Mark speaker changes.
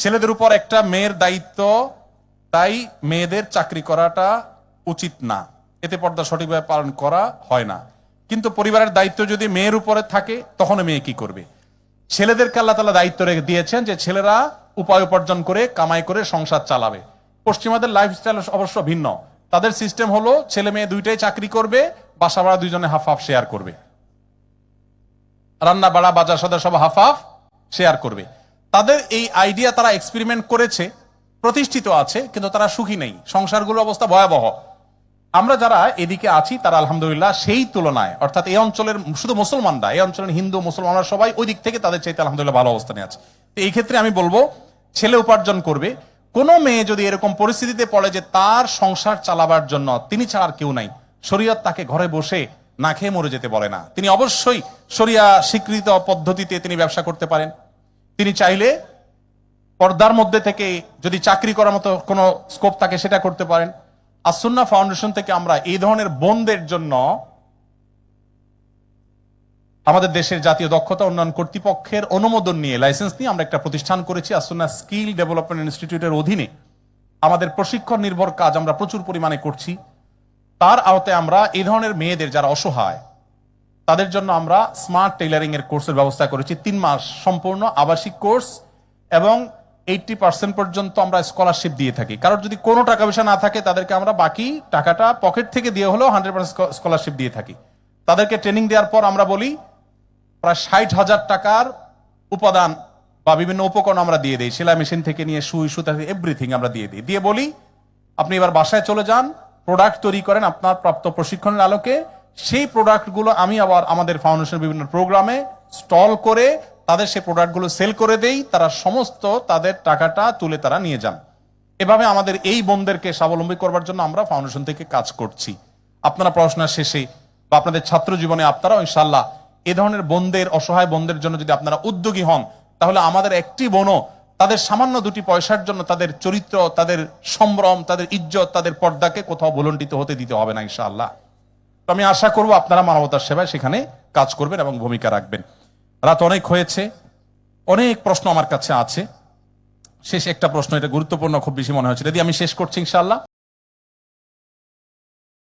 Speaker 1: ছেলেদের উপর একটা মেয়ের দায়িত্ব, তাই মেয়েদের চাকরি করাটা উচিত না। এতে পর্দা সঠিকভাবে পালন করা হয় না। কিন্তু পরিবারের দায়িত্ব যদি মেয়ের উপরে থাকে, তখন মেয়ে কি করবে? ছেলেদেরকে আল্লাহ তালা দায়িত্ব রেখে দিয়েছেন যে ছেলেরা উপায় উপার্জন করে, কামাই করে সংসার চালাবে। পশ্চিমাদের লাইফস্টাইল অবশ্য ভিন্ন। তাদের সিস্টেম হলো, ছেলে মেয়ে দুইটাই চাকরি করবে, বাসা ভাড়া দুইজনে হাফ হাফ শেয়ার করবে। রান্না বাড়া, বাজার সদা সব হাফ হাফ শেয়ার করবে। তাদের এই আইডিয়া তারা এক্সপেরিমেন্ট করেছে, প্রতিষ্ঠিত আছে, কিন্তু তারা সুখী নেই। সংসারগুলোর অবস্থা ভয়াবহ। আমরা যারা এদিকে আছি, তারা আলহামদুলিল্লাহ সেই তুলনায়, অর্থাৎ এই অঞ্চলের শুধু মুসলমানরা, এই অঞ্চলের হিন্দু, মুসলমানরা সবাই ওই দিক থেকে তাদের চাইতে আলহামদুলিল্লাহ ভালো অবস্থানে আছে। তো এই ক্ষেত্রে আমি বলব, ছেলে উপার্জন করবে। কোনো মেয়ে যদি এরকম পরিস্থিতিতে পড়ে যে তার সংসার চালাবার জন্য তিনি ছাড়া আর কেউ নাই, শরীয়ত তাকে ঘরে বসে না খেয়ে মরে যেতে বলে না। তিনি অবশ্যই শরিয়া স্বীকৃত পদ্ধতিতে তিনি ব্যবসা করতে পারেন। তিনি চাইলে পর্দার মধ্যে থেকে যদি চাকরি করার মতো কোনো স্কোপ থাকে, সেটা করতে পারেন। আসুন্না ফাউন্ডেশন থেকে আমরা এই ধরনের বোনদের জন্য আমাদের দেশের জাতীয় দক্ষতা উন্নয়ন কর্তৃপক্ষের অনুমোদন নিয়ে লাইসেন্স নিয়ে আমরা একটা প্রতিষ্ঠান করেছি আসুন্না স্কিল ডেভেলপমেন্ট ইনস্টিটিউটের অধীনে। আমাদের প্রশিক্ষণ নির্ভর কাজ আমরা প্রচুর পরিমাণে করছি। তার আওতায় আমরা এই ধরনের মেয়েদের যারা অসহায় তাদের জন্য আমরা স্মার্ট টেইলারিং এর কোর্সের ব্যবস্থা করেছি। তিন মাস সম্পূর্ণ আবাসিক কোর্স এবং এইটটি পার্সেন্ট পর্যন্ত আমরা স্কলারশিপ দিয়ে থাকি। কারোর যদি কোনো টাকা পয়সা না থাকে, তাদেরকে আমরা বাকি টাকাটা পকেট থেকে দিয়ে হলেও হান্ড্রেড পার্সেন্ট স্কলারশিপ দিয়ে থাকি। তাদেরকে ট্রেনিং দেওয়ার পর আমরা বলি, প্রায় ষাট হাজার টাকার উপাদান বা বিভিন্ন উপকরণ আমরা দিয়ে দিই। সেলাই মেশিন থেকে নিয়ে সুই, সুতা এভরিথিং আমরা দিয়ে দিই। দিয়ে বলি, আপনি এবার বাসায় চলে যান প্রোডাক্ট তৈরি করেন আপনার প্রাপ্ত প্রশিক্ষণের আলোকে সেই প্রোডাক্টগুলো আমি আবার আমাদের ফাউন্ডেশনের বিভিন্ন প্রোগ্রামে স্টল করে তাদের সেই প্রোডাক্টগুলো সেল করে দেই, তারা সমস্ত তাদের টাকাটা তুলে তারা নিয়ে যান। এভাবে আমাদের এই বোনদেরকে স্বাবলম্বী করবার জন্য আমরা ফাউন্ডেশন থেকে কাজ করছি। আপনারা পড়াশোনা শেষে বা আপনাদের ছাত্র জীবনে আপনারাও ইনশাল্লাহ এ ধরনের বোনদের, অসহায় বোনদের জন্য যদি আপনারা উদ্যোগী হন, তাহলে আমাদের একটি বোনও তাদের সামান্য দুটি পয়সার জন্য তাদের চরিত্র, তাদের সম্ভ্রম, তাদের ইজ্জত, তাদের পর্দাকে কোথাও ভুলণ্ডিত হতে দিতে হবে না ইনশাআল্লাহ। তো আমি আশা করব আপনারা মানবতার সেবায় সেখানে কাজ করবেন এবং ভূমিকা রাখবেন। রাত অনেক হয়েছে, অনেক প্রশ্ন আমার কাছে আছে। শেষ একটা প্রশ্ন, এটা গুরুত্বপূর্ণ, খুব বেশি মনে হচ্ছে যদি আমি শেষ করছি ইনশাআল্লাহ।